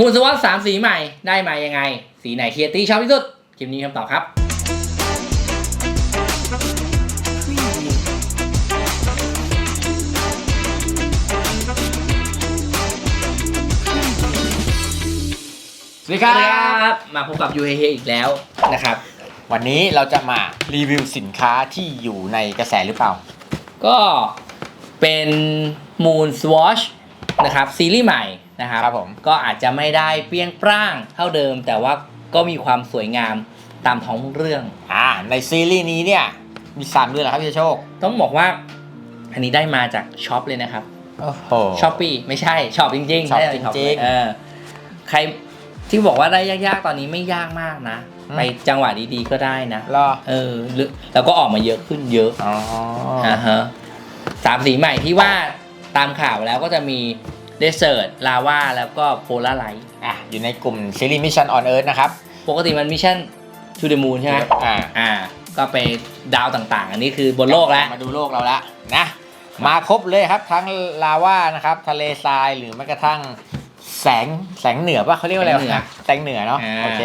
มูลสวอตสามสีใหม่ได้มายังไง สีไหนเคียตี้ชอบที่สุด คลิปนี้คำตอบครับ สวัสดีครับบมาพบกับยูเฮเฮอีกแล้วนะครับ วันนี้เราจะมารีวิวสินค้าที่อยู่ในกระแสหรือเปล่า ก็เป็น Moon Swatch นะครับ ซีรีส์ใหม่ นะครับครับผมก็อาจจะไม่ได้เปรี้ยงปร้างเท่าเดิม แต่ว่าก็มีความสวยงามตามท้องเรื่องอ่าในซีรีส์นี้เนี่ยมีสามเรื่องเหรอครับพี่โชค ต้องบอกว่า อันนี้ได้มาจากช็อปเลยนะครับโอ้โหช้อปปี้ไม่ใช่ช็อปจริงๆช็อปได้จริงๆช็อปเลยเออใครที่บอกว่าได้ยากๆตอนนี้ไม่ยากมากนะอืมไปจังหวะดีๆก็ได้นะรอเออหรือแล้วก็ออกมาเยอะขึ้นเยอะอ๋ออ่าฮะสามสีใหม่ที่ว่าตามข่าวแล้วก็จะมี เดสเซอร์ตลาวาแล้วก็โพลาไลท์อะอยู่ในกลุ่มซีรีส์มิชชั่นออนเอิร์ธนะครับปกติมันมิชชั่นทูเด e มูนใช่ไหมอ่าอ่า ก็ไปดาวต่างๆ อันนี้คือบนโลกแล้ว มาดูโลกเราละนะ มาครบเลยครับทั้งลาวานะครับ ทะเลทรายหรือแม้กระทั่งแสงแสงเหนือป่ะเขาเรียกว่าอะไรวะแสงเหนือแสงเหนือเนาะอ่า โอเค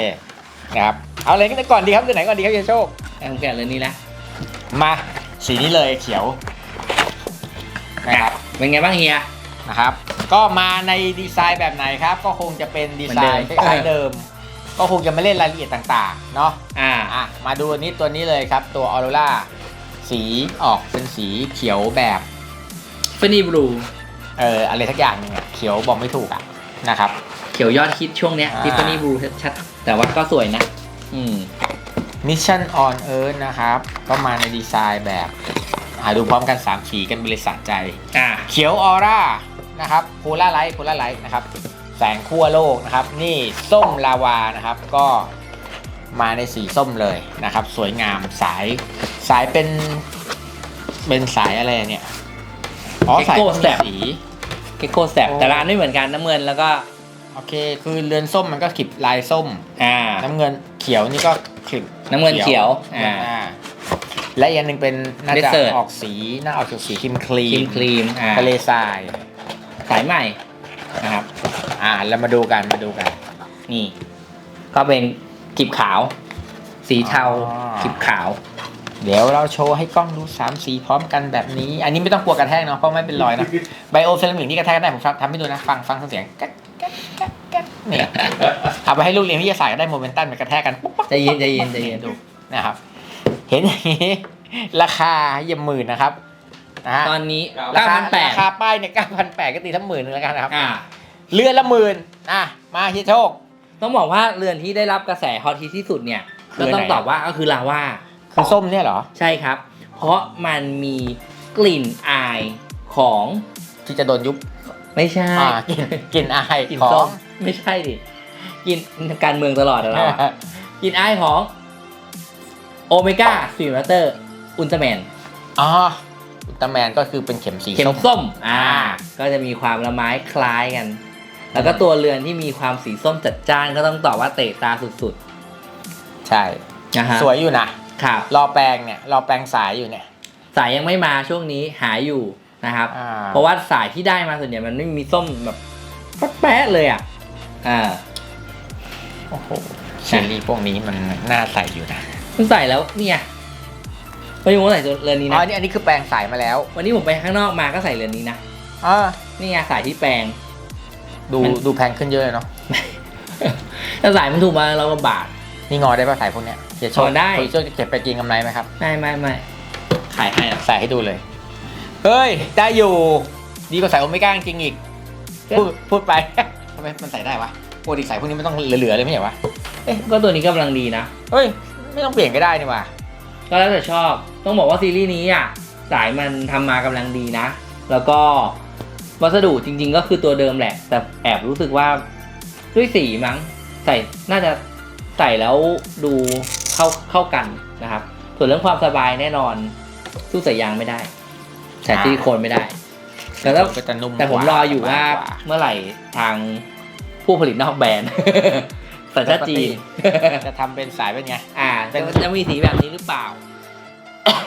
นะครับเอาอะไรกันก่อนดีครับตัวไหนก่อนดีครับพี่โชคไอ้ผมแกะเลยนี่นะมาสีนี้เลยเขียวนะครับเป็นไงบ้างเฮีย นะครับ ก็มาในดีไซน์แบบไหนครับ ก็คงจะเป็นดีไซน์เหคมือนเดิมล้ายๆเดิม ก็คงจะไม่เล่นรายละเอียดต่างๆ เนาะอ่าอะมาดูอันนี้ตัวนี้เลยครับ ตัวออโรราสีออกเป็นสีเขียวแบบฟนี่บลูเอ่ออะไรทักอย่างหนึงอะเขียวบอกไม่ถูกอะนะครับ เขียวยอดฮิตช่วงเนี้ยอ่า ทิฟฟานี่บลูชัดๆ แต่ว่าก็สวยนะ อืม Mission on Earth นะครับ ก็มาในดีไซน์แบบหาดูพร้อมกัน 3 สีกันบริษัทใจ อ่า เขียวออร่า นะครับโพลาไลท์โพลาไลท์นะครับแสงขั้วโลกนะครับ นี่ส้มลาวานะครับ ก็มาในสีส้มเลยนะครับ สวยงามสายสายเป็นเป็นสายอะไรเนี่ยอ๋อสาย Echo มี Step สีเกโกแสบโอ้แต่ร้านไม่เหมือนกันน้ำเงินแล้วก็โอเค คือเรือนส้มมันก็ขีดลายส้ม อ่า น้ำเงินเขียวนี่ก็ขีดน้ำเงินเขียว อ่าอ่าและอีกอันหนึ่งเป็นน่าจะ Desert ออกสีน่าออกจากสีครีมครีครีมมครีมอ่าทะเลทราย สายใหม่นะครับ อ่าเรามาดูกันมาดูกัน นี่ ก็เป็นกีบขาว สีเทาอ๋อกีบขาว เดี๋ยวเราโชว์ให้กล้องดูสามสีพร้อมกันแบบนี้ อันนี้ไม่ต้องกลัวกระแทกเนาะเพราะไม่เป็นรอยนะไบโอเซรามิกนี่กระแทกได้ผมทำให้ดูนะฟังฟังเสียงแก๊กแก๊กแก๊กแก๊กนี่เอาไปให้ลูกเรียนวิทยาศาสตร์ก็ได้โมเมนตัมไปกระแทกกันปุ๊บปั๊บใจเย็นใจเย็นใจเย็น ดูนะครับ เห็นอย่างนี้ราคาเยี่ยมหมื่นนะครับ นะฮะตอนนี้ราคา9,800ราคาป้ายเนี่ยเก้าพันแปดก็ตีทั้งหมื่นนึงแล้วกันนะครับ อ่า เรือนละหมื่นอะมาเฮียโชค ต้องบอกว่าเรือนที่ได้รับกระแสฮอตฮิตที่สุดเนี่ยคืก็อต้องไหนตอบว่าก็คือลาว่าคือส้มเนี่ยเหรอ ใช่ครับ เพราะมันมีกลิ่นอายของที่จะโดนยุบไม่ใช่อ่ากลิ่นกลิ่นอายกลิ่นขอส้งมไม่ใช่ดิกลิ่นการเมืองตลอดอะเราอะกลิ่นอายของโอเมก้าฟีมัตเตอร์อุลตร้าแมน อ๋อ อุลตร้าแมนก็คือเป็นเข็มสีเข็มส้มส้ม อ่า ก็จะมีความละไม้คล้ายกัน แล้วก็ตัวเรือนที่มีความสีส้มจัดจ้านก็ต้องตอบว่าเตะตาสุดใช่ๆนะฮะสวยอยู่นะครับรอแปลงเนี่ยรอแปลงสายอยู่เนี่ย สายยังไม่มาช่วงนี้หาอยู่นะครับอ่าเพราะว่าสายที่ได้มาส่วนใหญ่มันไม่มีส้มแบบแป๊ะๆเลยอะ อ่า โอ้โหเชอรี่พวกนี้มันน่าใส่อยู่นะมันใส่แล้วเนี่ย วันนี้ผมใส่เรือนนี้อ๋อนะ อันนี้อันนี้คือแปลงสายมาแล้ววันนี้ผมไปข้างนอกมาก็ใส่เรือนนี้นะ อ่านี่ไงสายที่แปลง ดูมัน ดูแพงขึ้นเยอะเลยเนาะถ้าสายมันถูกมาเราก็บาทนี่งอได้ป่ะสายพวกเนี้ยเฮียโชคงอได้ เฮียโชคจะเก็บไปกินกำไรไหมครับไม่ไม่ไม่ขายให้อะใส่ให้ดูเลยเฮ้ยได้อยู่ดีกว่าใส่โอเมก้าจริงๆอีกพูดพูดไป ทำไมมันใส่ได้วะปกติใส่พวกนี้ไม่ต้องเหลือๆเลยไม่ใช่วะเอ๊ะก็ตัวนี้กำลังดีนะเฮ้ยไม่ต้องเปลี่ยนก็ได้นี่ว่ะก็แล้วแต่ชอบ ต้องบอกว่าซีรีส์นี้อะสายมันทำมากำลังดีนะ แล้วก็วัสดุจริง ๆ ก็คือตัวเดิมแหละ แต่แอบรู้สึกว่าด้วยสีมั้งใส่น่าจะใส่แล้วดูเข้าเข้ากันนะครับ ส่วนเรื่องความสบายแน่นอนสู้สายยางไม่ได้ใส่ซิลิโคนไม่ได้แต่ถ้าก็จะนุ่มแต่ผมกรออยู่ว่าสบกเมื่อไหร่ทางผู้ผลิตนอกแบรนด์สัญชาติจีนจะทำเป็นสายเป็นไง อ่าจะจะมีสีแบบนี้หรือเปล่า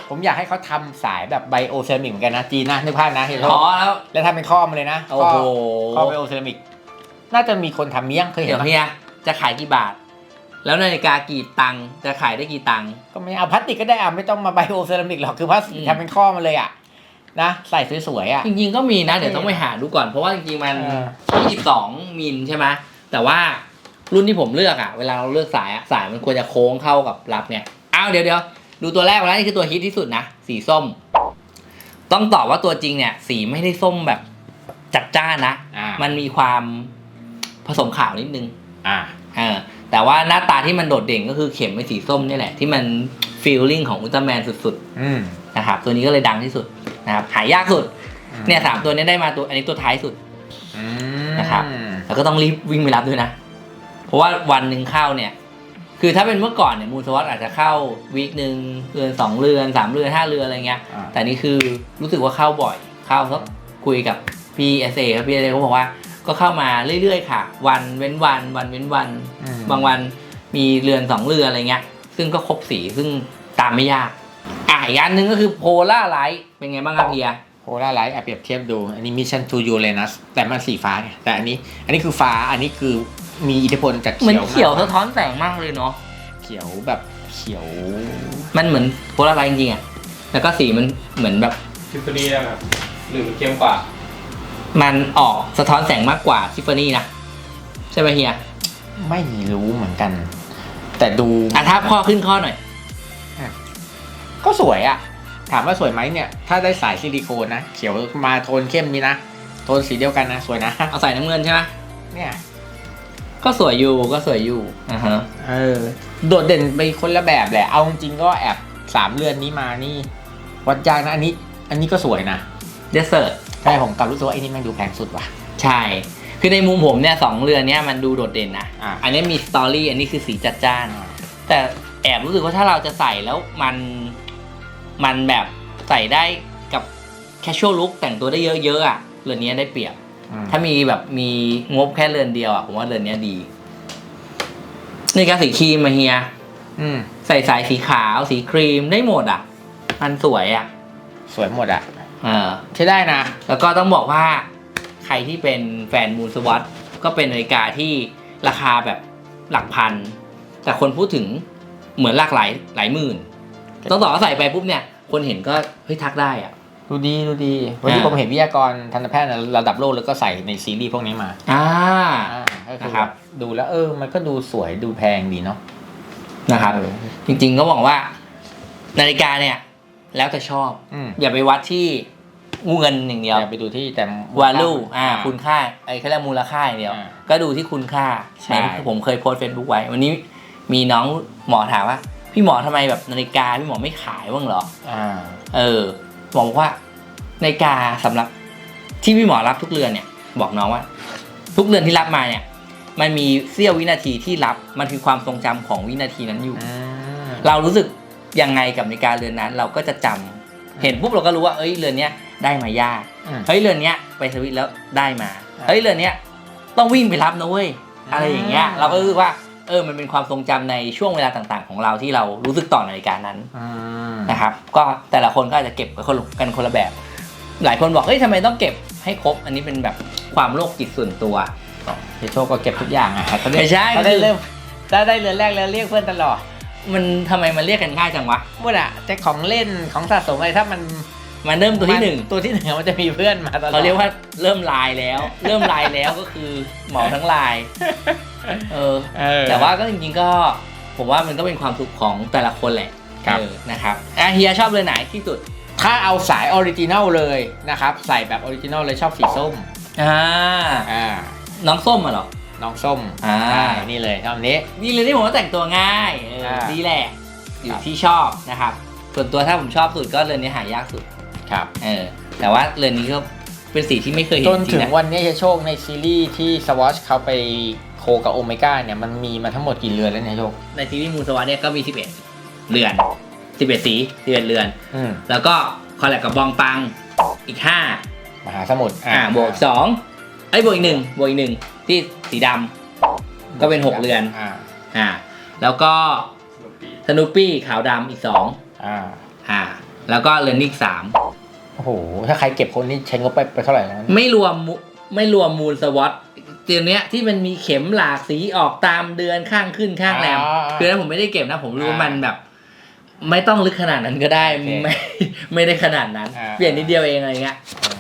ผมอยากให้เขาทำสายแบบไบโอเซรามิกเหมือนกันนะจีนนะนึกภาพนะเห็นไหมอ๋อแล้วแล้วทำเป็นข้อมาเลยนะโอ้โหข้อไบโอเซรามิกน่าจะมีคนทำเมี่ยงเคยเห็เดี๋นยวไหมเฮียจะขายกี่บาท แล้วนาฬิกากี่ตังค์จะขายได้กี่ตังค์ ก็ไม่เอาพลาสติกก็ได้อะไม่ต้องมาไบโอเซรามิกหรอกคือพลาสติกอืม ทำเป็นข้อมาเลยอะนะใส่สวยๆอะ จริงๆก็มีนะเดี๋ยวต้องไปหาดูก่อนเพราะว่าจริงๆมันเออ 22มิลใช่ไหมแต่ว่ารุ่นที่ผมเลือกอะเวลาเราเลือกสายอะสายมันควรจะโค้งเข้ากับรับเนี่ยอ้าวเดี๋ยวเดี๋ยว ดูตัวแรกมาแล้วนี่คือตัวฮิตที่สุดนะ สีส้ม ต้องตอบว่าตัวจริงเนี่ย สีไม่ได้ส้มแบบจัดจ้านนะ อ่ามันมีความผสมขาวนิดนึง อ่า เออแต่ว่าหน้าตาที่มันโดดเด่นก็คือเข็มเป็นสีส้มนี่แหละ ที่มันฟีลลิ่งของอุลตร้าแมนสุดอืม ๆนะครับตัวนี้ก็เลยดังที่สุดนะครับหายากสุดเนี่ยสามตัวนี้ได้มาตัวอันนี้ตัวท้ายสุด อืมนะครับ แล้วก็ต้องรีบวิ่งไปรับด้วยนะ เพราะว่าวันหนึ่งเข้าเนี่ย คือถ้าเป็นเมื่อก่อนเนี่ยมูลสวัสดอาจจะเข้าวีคหนึ่งเรือนสองเรือนสามเรือนห้าเรือนอะไรเงี้ย อ่า แต่นี่คือรู้สึกว่าเข้าบ่อยเข้าสักคุยกับพี่เอเอครับพี่เอเเขาบอกว่าก็เข้ามาเรื่อยๆค่ะ วันเว้นวัน วันเว้นวัน อืมบางวันมีเรือนสองเรือนอะไรเงี้ย ซึ่งก็ครบสีซึ่งตามไม่ยากอะอีกอันหนึ่งก็คือโพล่าไลท์เป็นไงบ้างครับเฮียโพลาร์ไลท์อะเปรียบเทียบดู อันนี้มิชชั่นทูยูเรนัสแต่มันสีฟ้าไงแต่อันนี้อันนี้คือฟ้าอันนี้คือ มีอิทธิพลจากเหมือนเขียวเขียวมากกสะท้อนแสงมากเลยเนาะเขียวแบบเขียว มันเหมือนโพลาไรจริงๆอะแล้วก็สีมันเหมือนแบบทิฟฟานี่ได้ไหมหรือเข้มกว่า มันออกสะท้อนแสงมากกว่าทิฟฟานี่นะใช่ไหมเฮียไม่รู้เหมือนกัน แต่ดูอะถ้าข้อขึ้นข้อหน่อย ก็สวยอะถามว่าสวยไหมเนี่ย ถ้าได้สายซิลิโคนนะ เขียวมาโทนเข้มนี้นะ โทนสีเดียวกันนะ สวยนะ เอาใส่น้ำเงินใช่ไหมเนี่ย ก็สวยอยู่ก็สวยอยู่อ่าฮะเออ โดดเด่นไปคนละแบบแหละ เอาจริงๆก็แอบสามเรือนนี้มานี่ วัดยากนะอันนี้ อันนี้ก็สวยนะเดสเซอร์ใช่ผมกลับรู้สึกว่าไอ้นี่แม่งดูแพงสุดว่ะ ใช่ คือในมุมผมเนี่ยสองเรือนเนี้ยมันดูโดดเด่นนะอะ อันนี้มีสตอรี่อันนี้คือสีจัดจ้าน แต่แอบรู้สึกว่าถ้าเราจะใส่แล้วมันมันแบบใส่ได้กับแคชชวลลุคแต่งตัวได้เยอะๆอะเรือนนี้ได้เปรียบอืม ถ้ามีแบบมีงบแค่เรือนเดียวอะผมว่าเรือนเนี้ยดีนี่ก็สีครีมมาเฮียอืมใส่สายสีขาวสีครีมได้หมดอะ มันสวยอะ สวยหมดอะเออใช้ได้นะ แล้วก็ต้องบอกว่า ใครที่เป็นแฟนมูลสวัตก็เป็นนาฬิกาที่ราคาแบบหลักพัน แต่คนพูดถึงเหมือนหลากหลายหลายหมื่นต้องต่อว่าใส่ไปปุ๊บเนี่ย คนเห็นก็เฮ้ยทักได้อะ ดูดีดูดี วันนี้อ่าผมเห็นวิทยากรทันตแพทย์ระดับโลกแล้วก็ใส่ในซีรีส์พวกนี้มาอ่าอ่าก็คือนะครับดูแล้วเออ มันก็ดูสวยดูแพงดีเนาะนะครับเออจริงๆก็บอกว่า นาฬิกาเนี่ย แล้วแต่ชอบอืมอย่าไปวัดที่เงินอย่างเดียวอย่าไปดูที่แต่ value อ่า คุณค่าไอ้เขาเรียกมูลค่าอย่างเดียวอ่าก็ดูที่คุณค่าใช่ในผมเคยโพสเฟซบุ๊กไว้ วันนี้มีน้องหมอถามว่า พี่หมอทำไมแบบนาฬิกาพี่หมอไม่ขายบ้างเหรออ่าเออ หมอบอกว่านาฬิกาสำหรับที่พี่หมอรับทุกเรือนเนี่ย บอกน้องว่า ทุกเรือนที่รับมาเนี่ย มันมีเสี้ยววินาทีที่รับมันคือความทรงจำของวินาทีนั้นอยู่ เรารู้สึกยังไงกับนาฬิกาเรือนนั้น เราก็จะจำเห็นปุ๊บเราก็รู้ว่าเอ้ยเรือนเนี้ยได้มายากอืมเฮ้ยเรือนเนี้ยไปสวิตช์แล้วได้มาอ่าเฮ้ยเรือนเนี้ยต้องวิ่งไปรับนะเว้ยอืมอะไรอย่างเงี้ย เราก็รู้สึกว่า เออมันเป็นความทรงจำในช่วงเวลาต่างๆ ของเราที่เรารู้สึกต่อนาฬิกานั้นอืมนะครับก็แต่ละคนก็อาจจะเก็บกันคนละกันคนละแบบ หลายคนบอกเอ้ยทำไมต้องเก็บให้ครบ อันนี้เป็นแบบความโลกจิตส่วนตัวเฮียโชคก็เก็บทุกอย่างอะเขาได้ไม่ใช่เขาได้คือเริ่มถ้าได้เรือนแรกแล้วเรียกเพื่อนตลอด มันทำไมมันเรียกกันง่ายจังวะหมดอะแต่ของเล่นของสะสมอะไรถ้ามัน มันเริ่มตัวที่หนึ่งตัวที่หนึ่งมันจะมีเพื่อนมาตลอดเขาเรียกว่าเริ่มลายแล้ว เริ่มลายแล้วก็คือเหมาทั้งลายเออเออ แต่ว่าก็จริงๆก็ผมว่ามันก็เป็นความสุขของแต่ละคนแหละครับเออนะครับอะเฮียชอบเรือนไหนที่สุด ถ้าเอาสายออริจินัลเลยนะครับ ใส่แบบออริจินัลเลยชอบสีส้มอ่าอ่าน้องส้มอะเหรอน้องส้มอ่าใช่นี่เลยชอบอันนี้นี่เลยที่ผมว่าแต่งตัวง่ายเอออ่าดีแหละอยู่ครับที่ชอบนะครับ ส่วนตัวถ้าผมชอบสุดก็เรือนนี้หายากสุด ครับเออแต่ว่าเรือนนี้ก็เป็นสีที่ไม่เคยเห็จนนจริถึงงนะวันนี้เฮียโชคในซีรีส์ที่สวอชเขาไปโคกับโอเมก้าเนี่ยมันมีมาทั้งหมดกี่เรือนแล้วเนี่ยเฮียโชคในซีรีส์มูนสวัสดเนี่ยก็มี 11 เรือน 11 สี 11 เรือน อืมแล้วก็คอลแลบกับบองปังอีก 5 มหาสมุทรอ่าบวกสองไอ้ยบวกอีกหนึ่งบวกอีกหนึ่งที่สีดำ ก็เป็นหกเรือน อ่าอ่าแล้วก็สนุปปี้ขาวดำอีกสองอ่าอ่าแล้วก็เรือนนี้อีกสาม โอ้โห ถ้าใครเก็บคนนี้ใช้งบไปไปเท่าไหร่นะไม่รวมมุไม่รวมมูลสวอตเตียงเนี้ยที่มันมีเข็มหลากสีออกตามเดือนข้างขึ้นข้างแรมอ่าคือนั้นผมไม่ได้เก็บนะ ผมรู้ว่าอ่ามัมันแบบ ไม่ต้องลึกขนาดนั้นก็ได้โอเคไม่ไม่ได้ขนาดนั้นอ่าเปลี่ยนนิดเดียวเองอะไรเงี้ย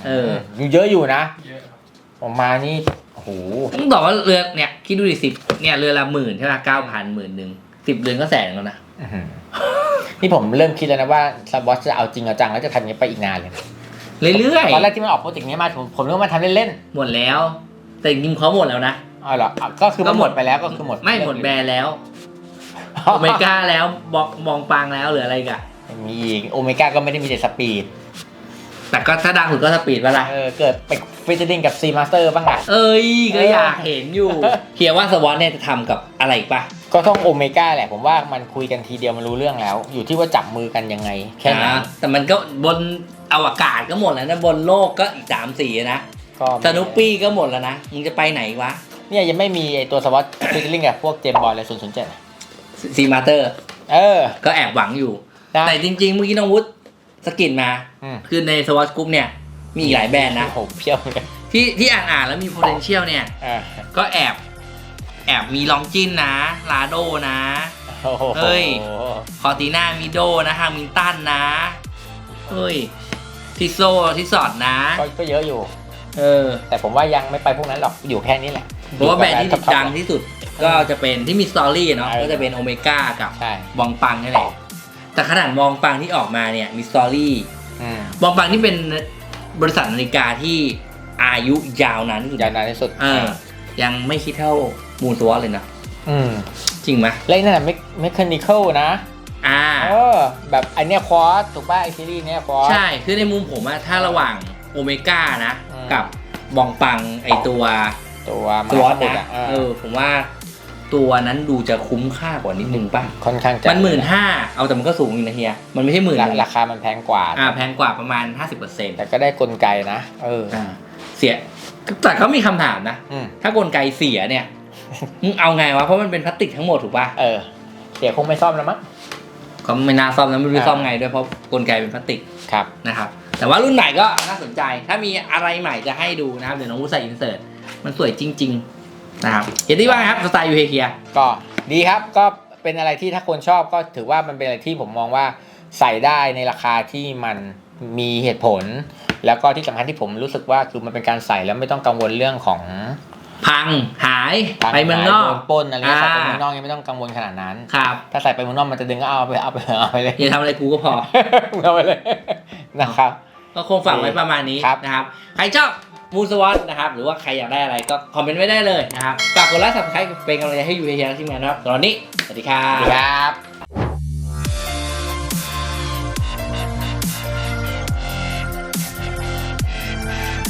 เอออยู่เยอะอยู่นะเยอะครับผมมานี่โอ้โหต้องบอกว่าเรือเนี่ยคิดดูดิสิบเนี่ยเรือละหมื่นใช่ไหมเก้าพันหมื่นหนึ่งสิบเรือนก็แสนแล้วนะอื้อหือ นี่ผมเริ่มคิดแล้วนะว่าสบอสจะเอาจริงเอาจังแล้วจะทำอย่างนี้ไปอีกนานเลยเรื่อยตอนแรกที่มันออกโปรเจกต์นี้มาผมผมนึกว่ามันทำเล่นๆหมดแล้ว แต่จริงๆเขาหมดแล้วนะๆอ๋อเหรออะก็คือมันหมดไปแล้วก็คือหมดไม่หมดแบรนด์แล้วโอเมก้าแล้วบอกมองปางแล้วหรืออะไรอีกันมีอีกโอเมก้าก็ไม่ได้มีแต่สปีดแต่ก็ถ้าดังสุดก็สปีดเวลาเออเกิดไปฟิชเชอร์ดิ้งกับซีมาสเตอร์บ้างอะเอ้ยก็อยากเห็นอยู่เฮียว่าสวอตเนี่ยจะทำกับอะไรอีกปะ ก็ต้องโอเมก้าแหละผมว่ามันคุยกันทีเดียวมันรู้เรื่องแล้ว อยู่ที่ว่าจับมือกันยังไง แค่นั้นอ่าแต่มันก็บนอวกาศก็หมดแล้วนะบนโลกก็อีกสามสี่นะก็สนุปปี้ก็หมดแล้วนะมึงจะไปไหนวะเนี่ยยังไม่มีไอตัวสวอตฟิชเชอร์ดิ้งกับพวกเจมบอยเลยศูนย์ศูนย์เจ็ดซีมาเตอร์ เออ ก็แอบหวังอยู่นะแต่จริงๆเมื่อกี้น้องวุฒิสกินมาอืมคือในสวอตกรุ๊ปเนี่ย มีอีกหลายแบรนด์นะโอ้โหเพี้ยวเลยที่ที่อ่านอ่านๆแล้วมี potential เนี่ยอ่าก็แอบ แอบมีลองจินนะ ลาโดนะโอ้โหเฮ้ย คอติน่ามิโดนะฮามินตันนะ เฮ้ย ทิโซทิสอดนะก็ก็เยอะอยู่ เออ แต่ผมว่ายังไม่ไปพวกนั้นหรอก อยู่แค่นี้แหละเพราะว่าแบรนด์ที่ท็อปๆดังที่สุด ก็จะเป็นที่มีสตอรี่เนาะเออก็จะเป็นโอเมก้ากับใช่บองปังนี่แหละ แต่ขนาดมองปังที่ออกมาเนี่ยมีสตอรี่อืมบองปังที่เป็นบริษัทนาฬิกาที่อายุยาวนานที่สุดยาวนานที่สุด เออ ยังไม่คิดเท่า มูนสวอตเลยนะ อืมจริงไหมแล้วนั่นเมคเมคานิคอลนะอ่า เออแบบอันเนี้ยควอสถูกป่ะไอซีรีส์เนี้ยควอสใช่ คือในมุมผมอะถ้าระหว่างโอเมก้านะ อืม กับบองปังไอตัวตัวสวอตมหาสมุทรนะ เออเออผมว่าตัวนั้นดูจะคุ้มค่ากว่านิดนึงป่ะ ค่อนข้างจะมันหมื่นห้าเอาแต่มันก็สูงอยู่นะเฮีย มันไม่ใช่หมื่นราราคามันแพงกว่า อ่าแพงกว่าประมาณ 50%แต่ก็ได้กลไกนะ เอออ่าเสียแต่เขามีคำถามนะ อืมถ้ากลไกเสียเนี่ย มึงเอาไงวะเพราะมันเป็นพลาสติกทั้งหมดถูกป่ะเออเดี๋ยวคงไม่ซ่อมแล้วมั้งก็ไม่น่าซ่อมนะไม่รู้จะอ่าซ่อมไงด้วยเพราะกลไกเป็นพลาสติกครับนะครับ แต่ว่ารุ่นไหนก็น่าสนใจ ถ้ามีอะไรใหม่จะให้ดูนะครับเดี๋ยวน้องวุ้ใส่อินเสิร์ตมันสวยจริง ๆ นะครับเห็นที่ว่าไงครับสไตล์ยูเฮเคียก็ดีครับก็เป็นอะไรที่ถ้าคนชอบก็ถือว่ามันเป็นอะไรที่ผมมองว่าใส่ได้ในราคาที่มันมีเหตุผล แล้วก็ที่สำคัญที่ผมรู้สึกว่าคือมันเป็นการใส่แล้วไม่ต้องกังวลเรื่องของ พังหายการไปเมืองนอกโดนปล้นอะไรเงี้ยอ่าใส่ไปเมืองนอกยังไม่ต้องกังวลขนาดนั้นครับ ถ้าใส่ไปเมืองนอกมันจะดึงก็เอาไปเอาไปเอาไปเลยอย่าทำอะไรกูก็พอเอาไปเลยนะครับ ก็คงฝากไว้ประมาณนี้ครับนะครับใครชอบมูสวอตนะครับ หรือว่าใครอยากได้อะไรก็คอมเมนต์ไว้ได้เลยนะครับฝากกดไลค์สับสไครต์เป็นกำลังใจให้ยูเฮียและทีมงานนะครับสำหรับวันนี้สวัสดีครัสวัสบดีครับ